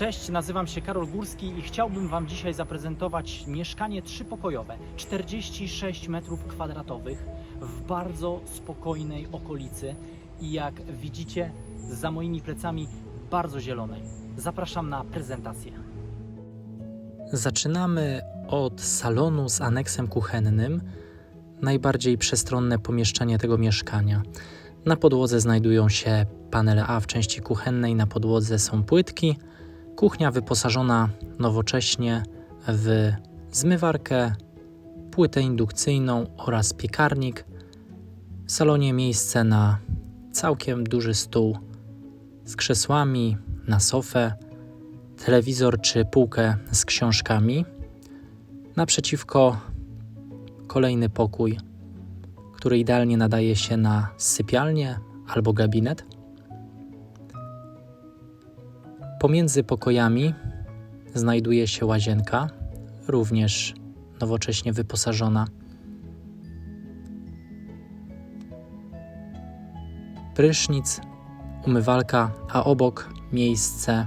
Cześć, nazywam się Karol Górski i chciałbym Wam dzisiaj zaprezentować mieszkanie trzypokojowe, 46 metrów kwadratowych w bardzo spokojnej okolicy i jak widzicie za moimi plecami bardzo zielonej. Zapraszam na prezentację. Zaczynamy od salonu z aneksem kuchennym, najbardziej przestronne pomieszczenie tego mieszkania. Na podłodze znajdują się panele A w części kuchennej, na podłodze są płytki. Kuchnia wyposażona nowocześnie w zmywarkę, płytę indukcyjną oraz piekarnik. W salonie miejsce na całkiem duży stół z krzesłami, na sofę, telewizor czy półkę z książkami. Naprzeciwko kolejny pokój, który idealnie nadaje się na sypialnię albo gabinet. Pomiędzy pokojami znajduje się łazienka, również nowocześnie wyposażona. Prysznic, umywalka, a obok miejsce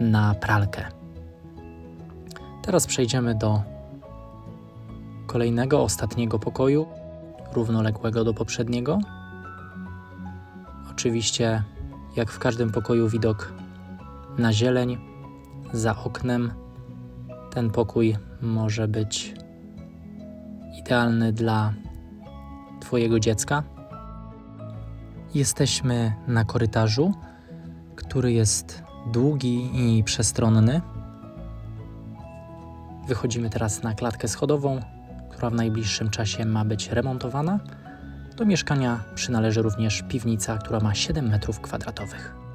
na pralkę. Teraz przejdziemy do kolejnego, ostatniego pokoju, równoległego do poprzedniego. Oczywiście, jak w każdym pokoju, widok na zieleń za oknem. Ten pokój może być idealny dla Twojego dziecka. Jesteśmy na korytarzu, który jest długi i przestronny. Wychodzimy teraz na klatkę schodową, która w najbliższym czasie ma być remontowana. Do mieszkania przynależy również piwnica, która ma 7 metrów kwadratowych.